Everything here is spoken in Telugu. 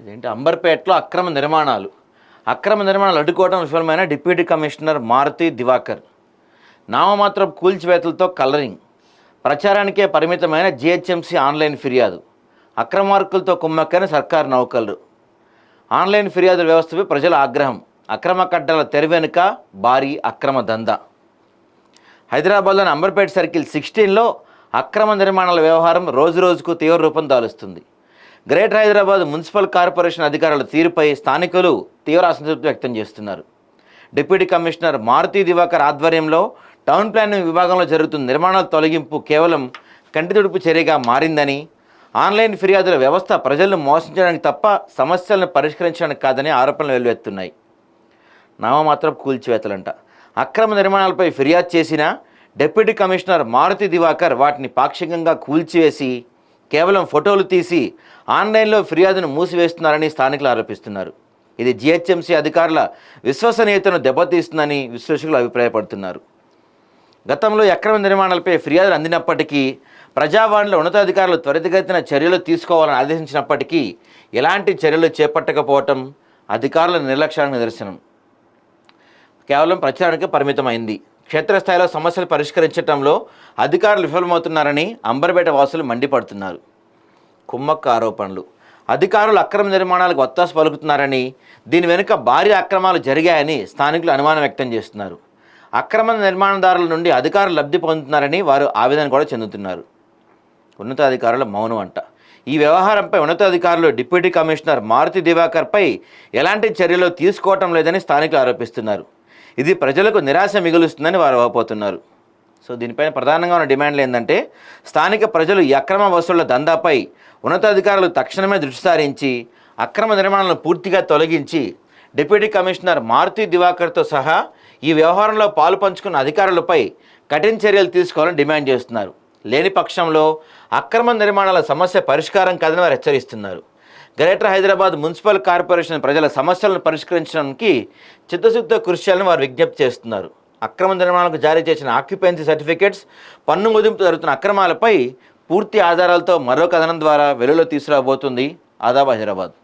ఇదేంటి? అంబర్పేటలో అక్రమ నిర్మాణాలు. అక్రమ నిర్మాణాలు అడ్డుకోవడం విఫలమైన డిప్యూటీ కమిషనర్ మారుతి దివాకర్. నామమాత్రం కూల్చివేతలతో కలరింగ్. ప్రచారానికే పరిమితమైన జిహెచ్ఎంసీ ఆన్లైన్ ఫిర్యాదు. అక్రమార్కులతో కుమ్మక్కైన సర్కారు నౌకలు ఆన్లైన్ ఫిర్యాదుల వ్యవస్థపై ప్రజల ఆగ్రహం. అక్రమ కట్టల తెరవెనుక భారీ అక్రమ దందా. హైదరాబాద్లోని అంబర్పేట సర్కిల్ సిక్స్టీన్లో అక్రమ నిర్మాణాల వ్యవహారం రోజు రోజుకు తీవ్ర రూపం దాలుస్తుంది. గ్రేటర్ హైదరాబాద్ మున్సిపల్ కార్పొరేషన్ అధికారుల తీరుపై స్థానికులు తీవ్ర అసంతృప్తి వ్యక్తం చేస్తున్నారు. డిప్యూటీ కమిషనర్ మారుతి దివాకర్ ఆధ్వర్యంలో టౌన్ ప్లానింగ్ విభాగంలో జరుగుతున్న నిర్మాణాల తొలగింపు కేవలం కంటితుడుపు చర్యగా మారిందని ఆన్లైన్ ఫిర్యాదుల వ్యవస్థ ప్రజలను మోసం చేయడానికి తప్ప సమస్యలను పరిష్కరించడానికి కాదని ఆరోపణలు వెల్లువెత్తున్నాయి. నామమాత్రం కూల్చివేతలంట. అక్రమ నిర్మాణాలపై ఫిర్యాదు చేసిన డిప్యూటీ కమిషనర్ మారుతి దివాకర్ వాటిని పాక్షికంగా కూల్చివేసి కేవలం ఫోటోలు తీసి ఆన్లైన్లో ఫిర్యాదును మూసివేస్తున్నారని స్థానికులు ఆరోపిస్తున్నారు. ఇది జిహెచ్ఎంసీ అధికారుల విశ్వసనీయతను దెబ్బతీస్తుందని విశ్లేషకులు అభిప్రాయపడుతున్నారు. గతంలో అక్రమ నిర్మాణాలపై ఫిర్యాదులు అందినప్పటికీ ప్రజావాణిలో ఉన్నతాధికారులు త్వరితగతిన చర్యలు తీసుకోవాలని ఆదేశించినప్పటికీ ఎలాంటి చర్యలు చేపట్టకపోవటం అధికారుల నిర్లక్ష్యానికి నిదర్శనం. కేవలం ప్రచారానికి పరిమితమైంది. క్షేత్రస్థాయిలో సమస్యలు పరిష్కరించడంలో అధికారులు విఫలమవుతున్నారని అంబర్పేట వాసులు మండిపడుతున్నారు. కుమ్మక్క ఆరోపణలు. అధికారులు అక్రమ నిర్మాణాలకు ఒత్తాసు పలుకుతున్నారని దీని వెనుక భారీ అక్రమాలు జరిగాయని స్థానికులు అనుమానం వ్యక్తం చేస్తున్నారు. అక్రమ నిర్మాణదారుల నుండి అధికారులు లబ్ధి పొందుతున్నారని వారు ఆవేదన కూడా చెందుతున్నారు. ఉన్నతాధికారుల మౌనం అంట. ఈ వ్యవహారంపై ఉన్నతాధికారులు డిప్యూటీ కమిషనర్ మారుతి దివాకర్పై ఎలాంటి చర్యలు తీసుకోవటం లేదని స్థానికులు ఆరోపిస్తున్నారు. ఇది ప్రజలకు నిరాశ మిగులుస్తుందని వారు వాపోతున్నారు సో దీనిపైన ప్రధానంగా ఉన్న డిమాండ్లు ఏంటంటే స్థానిక ప్రజలు ఈ అక్రమ వసూళ్ళ దందాపై ఉన్నతాధికారులు తక్షణమే దృష్టి సారించి అక్రమ నిర్మాణాలను పూర్తిగా తొలగించి డిప్యూటీ కమిషనర్ మారుతి దివాకర్తో సహా ఈ వ్యవహారంలో పాలు పంచుకున్న అధికారులపై కఠిన చర్యలు తీసుకోవాలని డిమాండ్ చేస్తున్నారు. లేని పక్షంలో అక్రమ నిర్మాణాల సమస్య పరిష్కారం కాదని వారు హెచ్చరిస్తున్నారు. గ్రేటర్ హైదరాబాద్ మున్సిపల్ కార్పొరేషన్ ప్రజల సమస్యలను పరిష్కరించడానికి చిత్తశుద్ధితో కృషి చేయాలని వారు విజ్ఞప్తి చేస్తున్నారు. అక్రమ నిర్మాణాలకు జారీ చేసిన ఆక్యుపెన్సీ సర్టిఫికేట్స్ పన్ను ముదింపు జరుగుతున్న అక్రమాలపై పూర్తి ఆధారాలతో మరో కథనం ద్వారా వెలుగులో తీసుకురాబోతుంది ఆదాబ్ హైదరాబాద్.